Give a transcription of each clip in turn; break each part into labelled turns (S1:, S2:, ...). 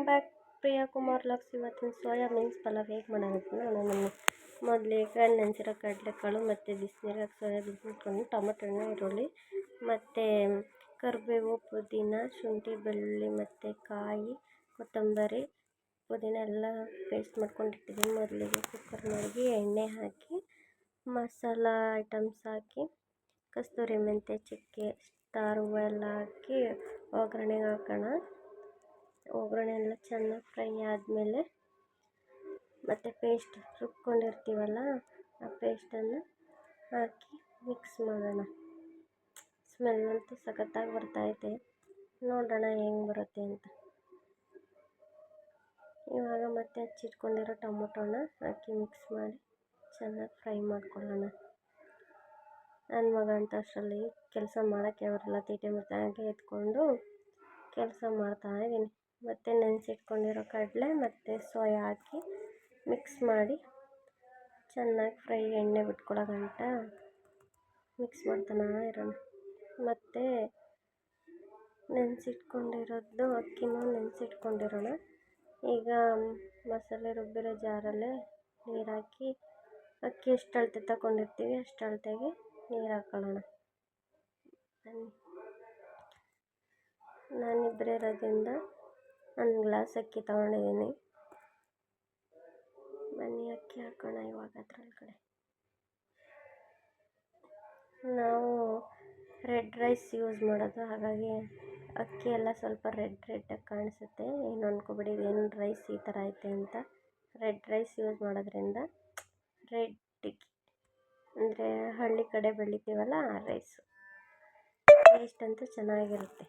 S1: Welcome back Priya Kumar lux ಇವತ್ತಿನ soya beans pulao ಹೇಗೆ ಮಾಡೋದು ನಾನು ಮೊದಲಿಗೆ ನೆನೆಸಿರೋ ಕಡಲೆಕಾಳು ಮತ್ತು ಬಿಸಿನೀರಾಗ ಸೋಯಾ ಬೀನ್ಸ್ ಟೊಮಟೊ ಹಣ್ಣು ಈರುಳ್ಳಿ ಮತ್ತು ಕರಿಬೇವು, ಪುದೀನ, ಶುಂಠಿ, ಬೆಳ್ಳುಳ್ಳಿ ಮತ್ತು ಕಾಯಿ, ಕೊತ್ತಂಬರಿ, ಪುದೀನ ಎಲ್ಲ ಪೇಸ್ಟ್ ಮಾಡ್ಕೊಂಡಿಟ್ಟಿದ್ದೀನಿ ಮೊದಲಿಗೆ ಕುಕ್ಕರ್ ಮಾಡಿ ಎಣ್ಣೆ ಹಾಕಿ, ಮಸಾಲ ಐಟಮ್ಸ್ ಹಾಕಿ, ಕಸ್ತೂರಿ ಮೆಂತೆ ಚಕ್ಕೆ, ಸ್ಟಾರ್ ಎಲ್ಲ ಹಾಕಿ, ಒಗ್ಗರಣೆಗೆ ಹಾಕೋಣ. ಒಗ್ಗರಣೆ ಎಲ್ಲ ಚೆನ್ನಾಗಿ ಫ್ರೈ ಆದಮೇಲೆ ಮತ್ತು ಪೇಸ್ಟ್ ರುಬ್ಕೊಂಡಿರ್ತೀವಲ್ಲ, ಆ ಪೇಸ್ಟನ್ನು ಹಾಕಿ ಮಿಕ್ಸ್ ಮಾಡೋಣ. ಸ್ಮೆಲ್ ಅಂತೂ ಸಖತ್ತಾಗಿ ಬರ್ತಾಯಿದೆ ನೋಡೋಣ ಹೆಂಗೆ ಬರುತ್ತೆ ಅಂತ. ಇವಾಗ ಮತ್ತೆ ಹಚ್ಚಿಟ್ಕೊಂಡಿರೋ ಟೊಮೊಟೊನ ಹಾಕಿ ಮಿಕ್ಸ್ ಮಾಡಿ ಚೆನ್ನಾಗಿ ಫ್ರೈ ಮಾಡ್ಕೊಳ್ಳೋಣ. ನನ್ನ ಮಗ ಅಂತ ಅಷ್ಟರಲ್ಲಿ ಕೆಲಸ ಮಾಡೋಕ್ಕೆ ಅವರೆಲ್ಲ ತೀಟೆ ಮಾಡ್ತಾ ಹಾಗೆ ಎತ್ಕೊಂಡು ಕೆಲಸ ಮಾಡ್ತಾಯಿದ್ದೀನಿ ಮತ್ತು ನೆನೆಸಿಟ್ಕೊಂಡಿರೋ ಕಡಲೆ ಮತ್ತು ಸೋಯಾ ಹಾಕಿ ಮಿಕ್ಸ್ ಮಾಡಿ ಚೆನ್ನಾಗಿ ಫ್ರೈ ಎಣ್ಣೆ ಬಿಟ್ಕೊಳ್ಳೋ ಗಂಟ ಮಿಕ್ಸ್ ಮಾಡ್ತಾನೆ ಇರೋಣ. ಮತ್ತು ನೆನೆಸಿಟ್ಕೊಂಡಿರೋದು ಅಕ್ಕಿನೂ ನೆನೆಸಿಟ್ಕೊಂಡಿರೋಣ. ಈಗ ಮಸಾಲೆ ರುಬ್ಬಿರೋ ಜಾರಲ್ಲೇ ನೀರು ಹಾಕಿ ಅಕ್ಕಿ ಎಷ್ಟು ಅಳತೆ ತಗೊಂಡಿರ್ತೀವಿ ಅಷ್ಟು ಅಳತೆಗೆ ನೀರು ಹಾಕೊಳ್ಳೋಣ. ನಾನಿಬ್ಬರೇ ಇರೋದ್ರಿಂದ ಒಂದು ಗ್ಲಾಸ್ ಅಕ್ಕಿ ತೊಗೊಂಡಿದ್ದೀನಿ. ಬನ್ನಿ, ಅಕ್ಕಿ ಹಾಕೋಣ ಇವಾಗ ಅದ್ರೊಳಗಡೆ ನಾವು ರೆಡ್ ರೈಸ್ ಯೂಸ್ ಮಾಡೋದು, ಹಾಗಾಗಿ ಅಕ್ಕಿ ಎಲ್ಲ ಸ್ವಲ್ಪ ರೆಡ್ ರೆಡ್ಡಾಗಿ ಕಾಣಿಸುತ್ತೆ. ಏನು ಅನ್ಕೋಬೇಡಿ ಏನು ರೈಸ್ ಈ ಥರ ಐತೆ ಅಂತ. ರೆಡ್ ರೈಸ್ ಯೂಸ್ ಮಾಡೋದ್ರಿಂದ ರೆಡ್ ಅಂದರೆ ಹಳ್ಳಿ ಕಡೆ ಬೆಳಿತೀವಲ್ಲ ಆ ರೈಸು, ಟೇಸ್ಟ್ ಅಂತೂ ಚೆನ್ನಾಗಿರುತ್ತೆ.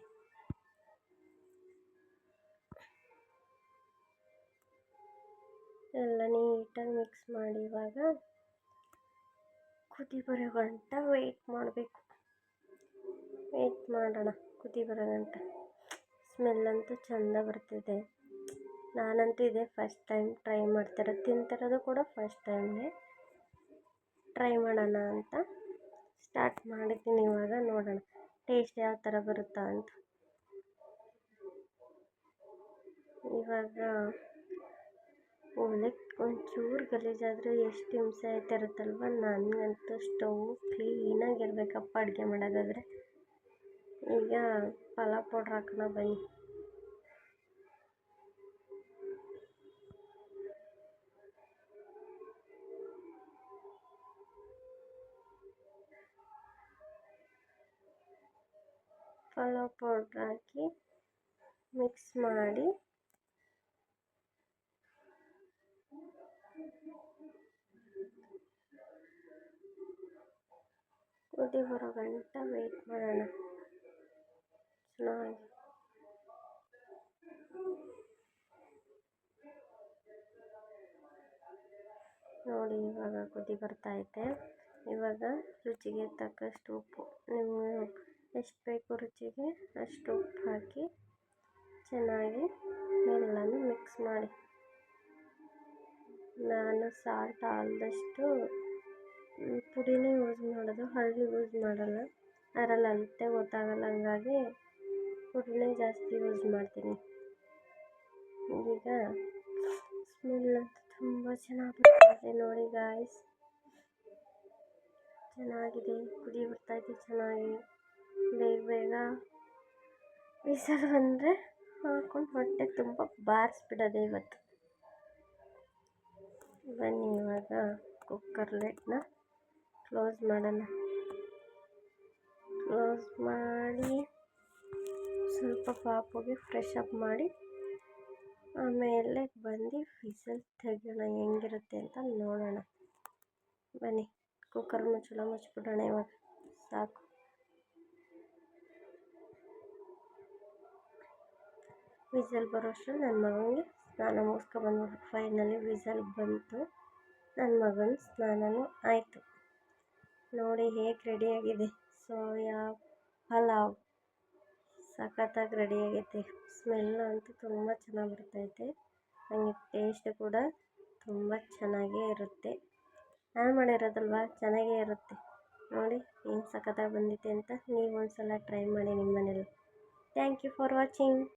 S1: ಎಲ್ಲ ನೀಟಾಗಿ ಮಿಕ್ಸ್ ಮಾಡಿ ಇವಾಗ ಕುದಿ ಬರೋ ಗಂಟ ವೆಯ್ಟ್ ಮಾಡಬೇಕು. ವೆಯ್ಟ್ ಮಾಡೋಣ ಕುದಿ ಬರೋ ಗಂಟ ಸ್ಮೆಲ್ ಅಂತೂ ಚೆಂದ ಬರ್ತಿದೆ. ನಾನಂತೂ ಇದೇ ಫಸ್ಟ್ ಟೈಮ್ ಟ್ರೈ ಮಾಡ್ತಿರೋದು. ತಿಂತಿರೋದು ಕೂಡ ಫಸ್ಟ್ ಟೈಮೇ ಟ್ರೈ ಮಾಡೋಣ ಅಂತ ಸ್ಟಾರ್ಟ್ ಮಾಡಿದ್ದೀನಿ ಇವಾಗ ನೋಡೋಣ. ಟೇಸ್ಟ್ ಯಾವ ಥರ ಬರುತ್ತಾ ಅಂತ. ಇವಾಗ ಒಲೆ ಒಂಚೂರು ಗಲೀಜಾದರೂ ಎಷ್ಟು ಹಿಂಸೆ ಆಯ್ತಿರುತ್ತಲ್ವ ನನಗಂತೂ ಸ್ಟವ್ ಕ್ಲೀನಾಗಿರಬೇಕಪ್ಪ ಅಡುಗೆ ಮಾಡೋದಾದರೆ. ಈಗ ಪಲಾವ್ ಪೌಡ್ರ್ ಹಾಕೋಣ ಬನ್ನಿ. ಪಲಾವ್ ಪೌಡ್ರ್ ಹಾಕಿ ಮಿಕ್ಸ್ ಮಾಡಿ ಕುದಿ ಬರೋ ಗಂಟ ವೆಯ್ಟ್ ಮಾಡೋಣ. ಚೆನ್ನಾಗಿ. ನೋಡಿ, ಇವಾಗ ಕುದಿ ಬರ್ತೈತೆ ಇವಾಗ ರುಚಿಗೆ ತಕ್ಕಷ್ಟು ಉಪ್ಪು. ನೀವು ಎಷ್ಟು ಬೇಕು ರುಚಿಗೆ ಅಷ್ಟು ಉಪ್ಪು ಹಾಕಿ ಚೆನ್ನಾಗಿ ಎಲ್ಲನೂ ಮಿಕ್ಸ್ ಮಾಡಿ. ನಾನು ಸಾಲ್ಟ್ ಆದಷ್ಟು ಪುಡಿನೇ ಯೂಸ್ ಮಾಡೋದು, ಹಳ್ಳಿ ಯೂಸ್ ಮಾಡಲ್ಲ. ಅದರಲ್ಲಿ ಅಳತೆ ಗೊತ್ತಾಗಲ್ಲ, ಹಂಗಾಗಿ ಪುಡಿನೇ ಜಾಸ್ತಿ ಯೂಸ್ ಮಾಡ್ತೀನಿ. ಈಗ ಸ್ಮೆಲ್ ಅಂತೂ ತುಂಬ ಚೆನ್ನಾಗಿ ನೋಡಿ ಗಾಯ್ಸ್ ಚೆನ್ನಾಗಿದೆ ಕುದಿ ಬರ್ತಾಯಿದೆ ಚೆನ್ನಾಗಿ. ಬೇಗ ಬೇಗ ವಿಸಲ್ ಬಂದರೆ ಹಾಕೊಂಡು ಹೊಟ್ಟೆ ತುಂಬ ಬಾರಿಸ್ಬಿಡೋದೆ ಇವತ್ತು. ಬನ್ನಿ ಇವಾಗ ಕುಕ್ಕರ್ ಲಿಡ್ನ ಕ್ಲೋಸ್ ಮಾಡೋಣ. ಕ್ಲೋಸ್ ಮಾಡಿ ಸ್ವಲ್ಪ ಪಾಪುಗೆ ಫ್ರೆಶ್ ಅಪ್ ಮಾಡಿ ಆಮೇಲೆ ಬಂದು ವಿಸಲ್ ತೆಗೆಯೋಣ, ಹೆಂಗಿರುತ್ತೆ ಅಂತ ನೋಡೋಣ. ಬನ್ನಿ ಕುಕ್ಕರ್ ಮುಚ್ಚಳ ಮುಚ್ಚಿಬಿಡೋಣ ಇವಾಗ. ಸಾಕು. ವಿಸಲ್ ಬರೋಷ್ಟು ನನ್ನ ಮಗನಿಗೆ ಸ್ನಾನ ಮುಗಿಸ್ಕೊಬಂದ್ಬಿಟ್ಟು ಫೈನಲಿ ವಿಸಲ್ ಬಂತು. ನನ್ನ ಮಗನ ಸ್ನಾನವೂ ಆಯಿತು. ನೋಡಿ ಹೇಗೆ ರೆಡಿಯಾಗಿದೆ ಸೋಯಾ ಪಲಾವ್. ಸಖತ್ತಾಗಿ ರೆಡಿಯಾಗೈತೆ ಸ್ಮೆಲ್ ಅಂತೂ ತುಂಬ ಚೆನ್ನಾಗಿ ಬರ್ತೈತೆ. ಹಾಗೆ ಟೇಸ್ಟ್ ಕೂಡ ತುಂಬ ಚೆನ್ನಾಗೇ ಇರುತ್ತೆ. ನಾನು ಮಾಡಿರೋದಲ್ವ? ಚೆನ್ನಾಗೇ ಇರುತ್ತೆ. ನೋಡಿ ಏನು ಸಖತ್ತಾಗಿ ಬಂದಿದೆ ಅಂತ ನೀವು ಒಂದು ಸಲ ಟ್ರೈ ಮಾಡಿ ನಿಮ್ಮ ಮನೇಲಿ ಥ್ಯಾಂಕ್ ಯು ಫಾರ್ ವಾಚಿಂಗ್